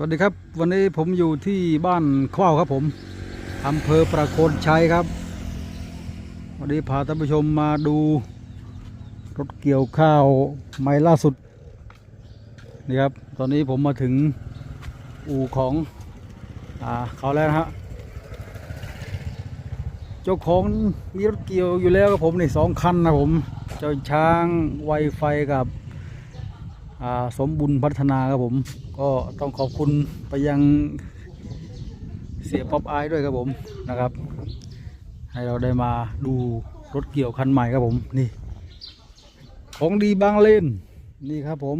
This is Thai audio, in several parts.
วัสดีครับ วันนี้ผมอยู่ที่บ้านข้าวครับผมอำเภอประโคนชัยครับ วันนี้พาท่านผู้ชมมาดูรถเกี่ยวข้าวใหม่ล่าสุดนี่ครับ ตอนนี้ผมมาถึงอู่ของอ่าเขาแล้วนะฮะเจ้าของมีรถเกี่ยวอยู่แล้วครับผมนี่สองคันนะผม เจ้าช้างไวไฟกับ สมบุญพัฒนาครับผม ก็ต้องขอบคุณไปยังเสียป๊อปอายด้วยครับผมนะครับ ให้เราได้มาดูรถเกี่ยวคันใหม่ครับผมนี่ ของดีบางเลนนี่ครับผม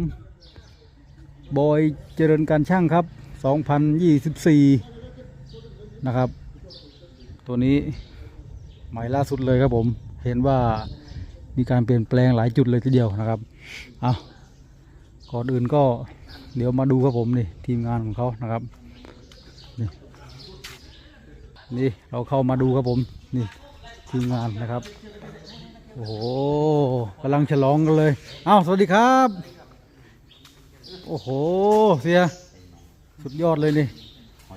บอยเจริญการช่างครับ 2024 นะครับ ตัวนี้ใหม่ล่าสุดเลยครับผม เห็นว่ามีการเปลี่ยนแปลงหลายจุดเลยทีเดียวนะครับ เอา ก่อนอื่นก็เดี๋ยวมาดูครับผมนี่ทีมงานของเขานะครับ นี่นี่เราเข้ามาดูครับผมนี่ทีมงานนะครับ โอ้โหกำลังฉลองกันเลยอ้าวสวัสดีครับ โอ้โหเสียสุดยอดเลยนี่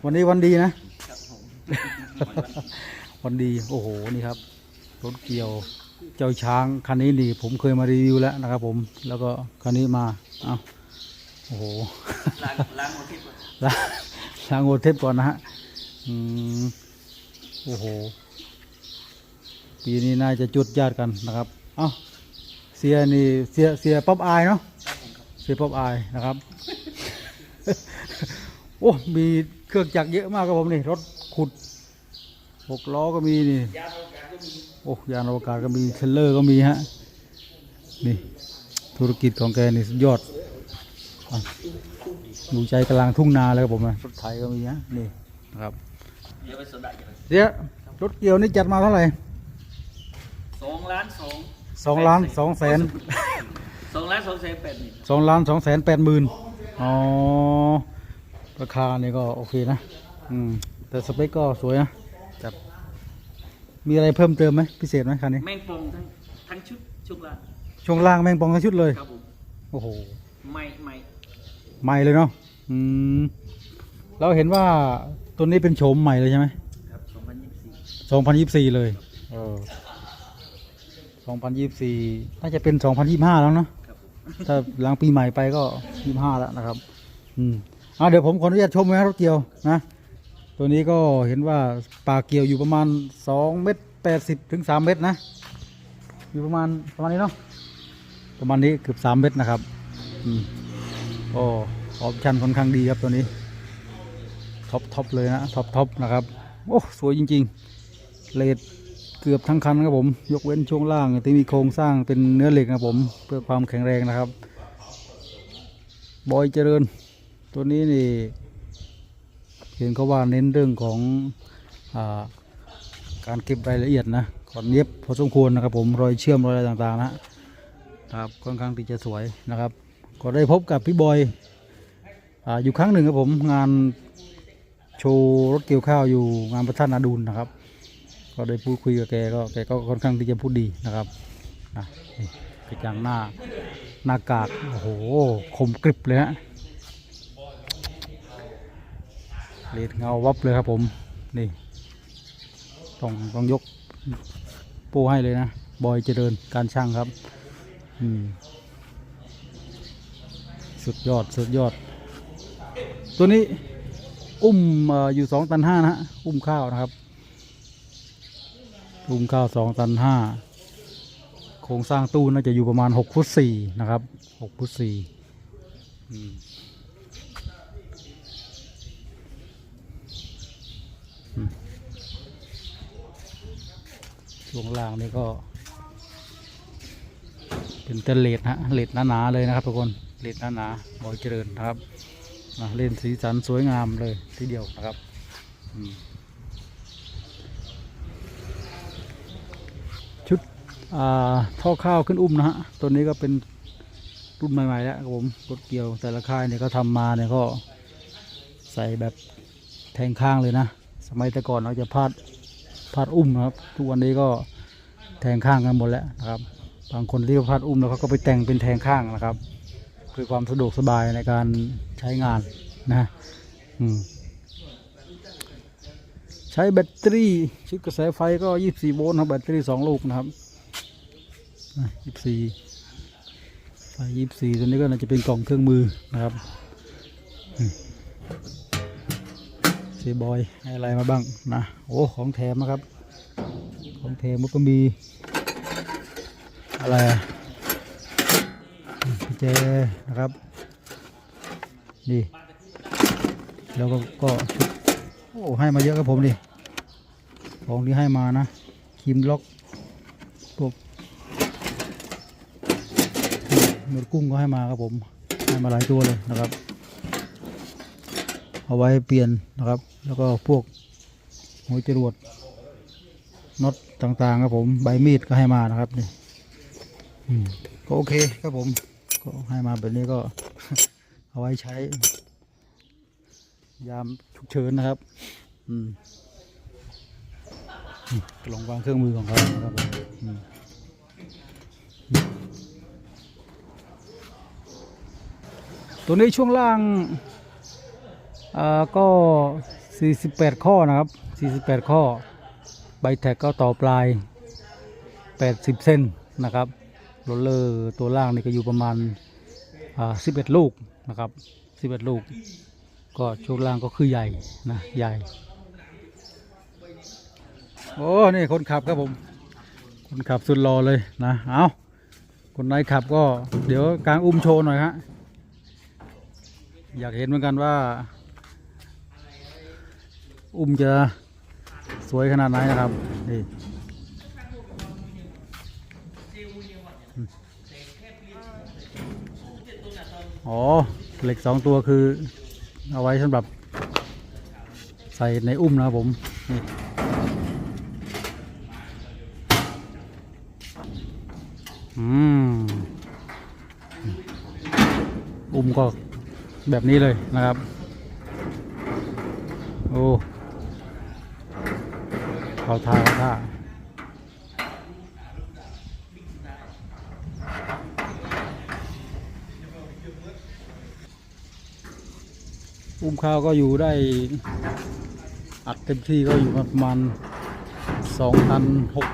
วันนี้วันดีนะ วันดีโอ้โหนี่ครับรถเกี่ยว เจ้าช้างคันนี้นี่ผมเคยมารีวิวแล้วนะครับ ผมแล้วก็คันนี้มาเอาโอ้โหล้างล้างหัวทิพย์ล้างล้างโอเทปก่อนนะฮะอืมโอ้โหปีนี้น่าจะจุดญาติกันนะครับเอ้าเสียนี่เสียเสียป๊อปอายเนาะเสียป๊อปอายนะครับโอ้มีเครื่องจักรเยอะมากครับผมนี่รถขุดหกล้อก็มีนี่ยาโอกาก็มี โอ้ยานอวกาศก็มีเทรลเลอร์ก็มีฮะนี่ธุรกิจของแกนี่สุดยอดอะอยู่ใจกลางทุ่งนาเลยครับผมนะรถไถก็มีฮะนี่นะครับเดี๋ยวไปสดได้กันเสียรถเกี่ยวนี่จัดมาเท่าไหร่สองล้านสองสองล้านสองแสนสองล้านสองแสนแปดหมื่นสองล้านสองแสนแปดหมื่นอ๋อราคานี่ก็โอเคนะ อืม แต่สเปคก็สวยนะจัด มีอะไรเพิ่มเติมไหมพิเศษไหมคันนี้แม่งปองทั้งทั้งชุดชุดละช่วงล่างแม่งปองทั้งชุดเลย ครับผมโอ้โหไม่ไม่ใหม่เลยเนาะอืมเราเห็นว่าตัวนี้เป็นโฉมใหม่เลยใช่ไหมครับสองพันยี่สิบสี่สองพันยี่สี่เลยเออสองพันยี่สี่น่าจะเป็นสองพันยี่ห้าแล้วเนาะครับผมถ้าหลังปีใหม่ไปก็ยี่ห้าแล้วนะครับ อืมอ่าเดี๋ยวผมขออนุญาตชมนะรถเกี่ยวนะ ตัวนี้ก็เห็นว่าปาเกี่ยวอยู่ประมาณสองเมตรแปดสิบถึงสามเมตรนะ อยู่ประมาณประมาณนี้เนาะประมาณนี้เกือบสามเมตรนะครับอืมโอ้ออปชันค่อนข้างดีครับตัวนี้ท็อปท็อปเลยนะท็อปท็อปนะครับโอ้สวยจริง ๆ เลดเกือบทั้งคันครับผม ยกเว้นช่วงล่างที่มีโครงสร้างเป็นเนื้อเหล็กนะครับผม เพื่อความแข็งแรงนะครับ บอยเจริญ ตัวนี้นี่ ห็นเขาว่าเน้นเรื่องของอาการเก็บรายละเอียดนะก่อนเย็บพอสมควรนะครับผมรอยเชื่อมรอยอะไรต่างๆนะครับค่อนข้างที่จะสวยนะครับ ก็ได้พบกับพี่บอยออยู่ครั้งหนึ่งครับผมงานโชว์รถเกี่ยวข้าวอยู่งานประทัดนาดูนนะครับ ก็ได้พูดคุยกับแกก็แกก็ค่อนข้างที่จะพูดดีนะครับนะนี่กระจังหน้าหน้ากากโอ้โหคมกริบเลยฮะ เลดเงาวับเลยครับผม นี่ ต้องต้องยกป้ให้เลยนะ บอยเจริญการช่างครับ อืม สุดยอดสุดยอด ตัวนี้อุ้มอออยู่สองตันห้านะฮะ อุ้มข้าวนะครับ อุ้มข้าวสองตันห้าโครงสร้างตู้น่าจะอยู่ประมาณหกฟุตสี่นะครับหกฟุตสี่อืม ช่วงล่างนี่ก็ เป็นเตนเลดฮะเลดหนาๆเลยนะครับทุกคนเลดหนาๆบอยเจริญนะครับอะเล่นสีสันสวยงามเลยทีเดียวนะครับชุดอ่าท่อข้าวขึ้นอุ้มนะฮะตัวนี้ก็เป็นรุ่นใหม่ๆแล้วครับผมรถเกี่ยวแต่ละค่ายเนี่ยก็ทำมาเนี่ยก็ใส่แบบแทงข้างเลยนะ สมัยแต่ก่อนเราจะพาด พาดอุ้มนะครับ ทุกวันนี้ก็แทงข้างกันหมดแล้วนะครับ บางคนที่เขาพาดอุ้มแล้วเขาก็ไปแต่งเป็นแทงข้างนะครับ เพื่อความสะดวกสบายในการใช้งานนะใช้แบตเตอรี่ชุดกระแสไฟก็ 24 โวลต์ครับแบตเตอรี่2ลูกนะครับอะ24ไฟ24 ตัวนี้ก็น่าจะเป็นกล่องเครื่องมือนะครับ ซบอยให้อะไรมาบ้างนะโอ้ของแถมนะครับ ของแถมมันก็มี อะไรอะกุญแจนะครับ นี่ แล้วก็ก็ชุดโอ้ให้มาเยอะครับผมดิของที่ให้มานะครีมล็อกพวกเมือกุ้งก็ให้มาครับผมให้มาหลายตัวเลยนะครับ เอาไว้เปลี่ยนนะครับ แล้วก็พวกหัวจรวดน็อตต่างๆ ครับผมใบมีดก็ให้มานะครับนี่ก็โอเคครับผมก็ให้มาแบบนี้ก็เอาไว้ใช้ ยามฉุกเฉินนะครับอืมอืมกล่องวางเครื่องมือของเขานะครับผมอืมตัวนี้ช่วงล่าง อ่าก็ 48 ข้อนะครับ 48 ข้อ ใบแท็กก็ต่อปลาย 80เส้นนะครับโรลเลอร์ตัวล่างนี่ก็อยู่ประมาณอ่า11 ลูกนะครับ 11 ลูก ก็ช่วงล่างก็คือใหญ่นะใหญ่ โอ้ นี่คนขับครับผม คนขับสุดรอเลยนะ เอาคนไหนขับก็เดี๋ยวกลางอุ้มโชว์หน่อยฮะอยากเห็นเหมือนกันว่า อุ้มจะสวยขนาดไหนนะครับนี่อ๋อเหล็กสองตัวคือ เอาไว้สำหรับใส่ในอุ้มนะครับผมนี่อืมอุ้มก็แบบนี้เลยนะครับ โอ้ เขาท่าเขาท่าอุ้มข้าวก็อยู่ได้ อัดเต็มที่ก็อยู่ประมาณสองตันหก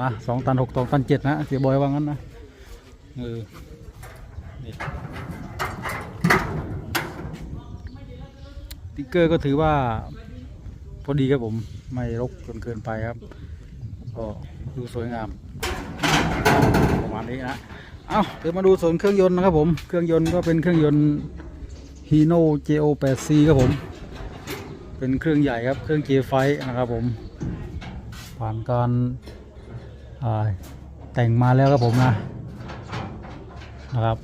นะสองตันหกสองตันเจ็ดนะเสียบอยว่างั้นนะเออติ๊กเกอร์ก็ถือว่า พอดีครับผมไม่รกจนเกินไปครับ ก็ดูสวยงาม ประมาณนี้นะเอาเดี๋ยวมาดูส่วนเครื่องยนต์นะครับผมเครื่องยนต์ก็เป็นเครื่องยนต์ Hino JO 8 C ครับผม เป็นเครื่องใหญ่ครับเครื่อง J ไฟนะครับผม ผ่านการแต่งมาแล้วครับผมนะนะครับ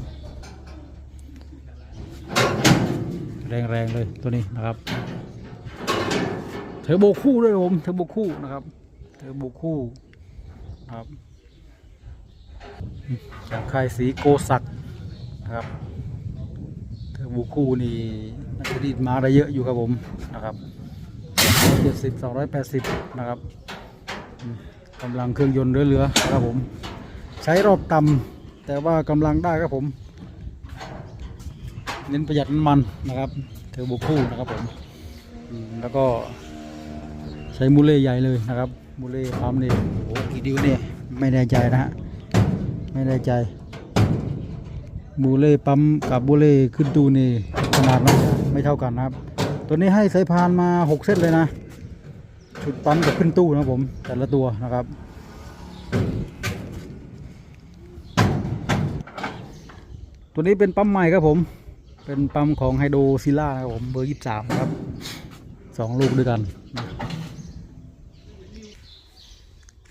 แรงๆเลยตัวนี้นะครับ อร์โบคู่ด้วยครับผมเทอร์โบคู่นะครับเทอร์โบคู่นะครับจากค่ายสีโกสักนะครับเทอร์โบคู่นี่น่าจะดีดมาได้เยอะอยู่ครับผมนะครับเจ็ดสิบสองร้อยแปดสิบนะครับอืมกำลังเครื่องยนต์เหลือๆนะครับผม ใช้รอบต่ำแต่ว่ากำลังได้ครับผม เน้นประหยัดน้ำมันนะครับ เทอร์โบคู่นะครับผมอืมแล้วก็ใช้มูเล่ใหญ่เลยนะครับมูเล่ปั๊มนี่โอ้กี่ดิวเนี่ยไม่แน่ใจนะฮะไม่แน่ใจบูเล่ปั๊มกับบูเล่ขึ้นตูนี่ขนาดมันไม่เท่ากันนะครับ ตัวนี้ให้สายพานมา 6 เส้นเลยนะชุดปั๊มกับขึ้นตู้นะผมแต่ละตัวนะครับตัวนี้เป็นปั๊มใหม่ครับผม เป็นปั๊มของไฮโดซิล่าครับผม เบอร์23นะครับ สองลูกด้วยกันนะ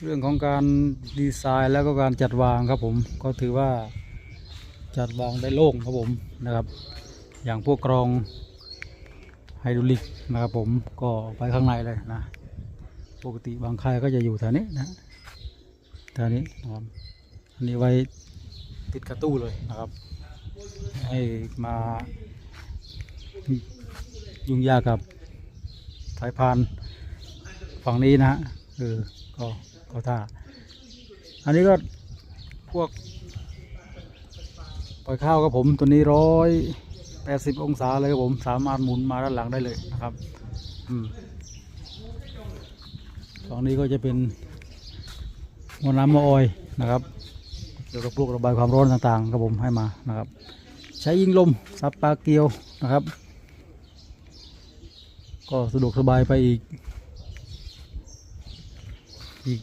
เรื่องของการดีไซน์แล้วก็การจัดวางครับผมก็ถือว่าจัดวางได้โล่งครับผมนะครับ อย่างพวกกรองไฮดรอลิกนะครับผมก็ไปข้างในเลยนะ ปกติบางค่ายก็จะอยู่แถวนี้นะแถวนี้นะครับอันนี้ไว้ติดกระตู้เลยนะครับ ให้มายุ่งยากกับสายพานฝั่งนี้นะฮะเออก็ ก็ท่า อันนี้ก็พวก ปล่อยข้าวครับผมตัวนี้ร้อยแป80องศาเลยครับผมสามารถหมุนมาด้านหลังได้เลยนะครับอืมตรงนี้ก็จะเป็นมอน้ำมอออยนะครับเกี่ยวกับพวกระบายความร้อนต่างๆครับผมให้มานะครับ ใช้ยิงลมซับปลาเกียวนะครับ ก็สะดวกสบายไปอีก อีก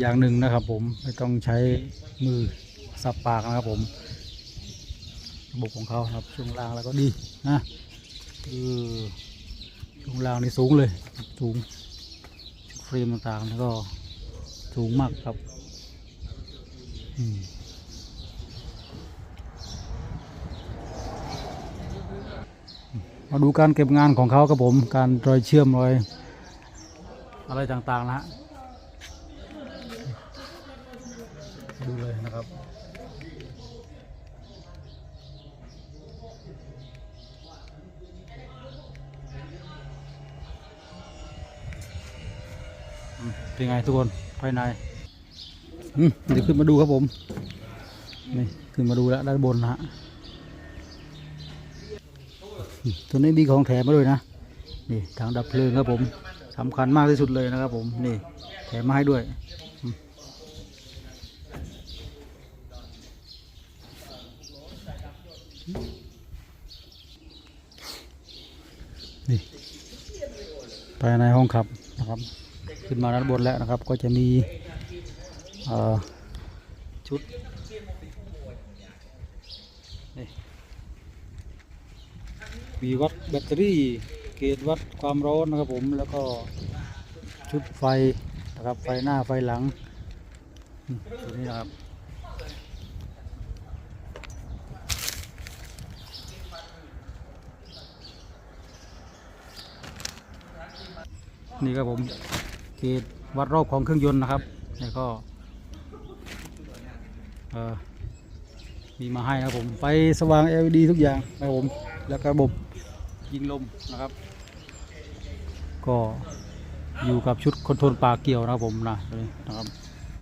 อย่างหนึ่งนะครับ ผมไม่ต้องใช้มือสับปากนะครับ ผมระบบของเขาครับช่วงล่างแล้วก็ดีนะคือช่วงล่างนี่สูงเลยสูงเฟรมต่างๆแล้วก็สูงมากครับมาดูการเก็บงานของเขาครับผม การรอยเชื่อมรอยอะไรต่างๆนะฮะ ดูเลยนะครับเป็นไงทุกคนภายในอืมเดี๋ยวขึ้นมาดูครับผมนี่ขึ้นมาดูแล้วด้านบนนะฮะตัวนี้มีของแถมมาด้วยนะนี่ถังดับเพลิงครับผมสำคัญมากที่สุดเลยนะครับผมนี่แถมมาให้ด้วย นี่ภายในห้องขับนะครับ ขึ้นมาด้านบนแล้วนะครับ ก็จะมีชุดนี่มีวัดแบตเตอรี่เกจวัดความร้อนนะครับผมแล้วก็ชุดไฟนะครับไฟหน้าไฟหลังตัวนี้นะครับ นี่ครับผมเกจวัดรอบของเครื่องยนต์นะครับนี่ก็มีมาให้นะครับผมไฟสว่าง LED ทุกอย่างนะครับผมแล้วก็ระบบยิงลมนะครับ ก็อยู่กับชุดคอนโทรลปลาเกี่ยวนะครับผมนะนะครับ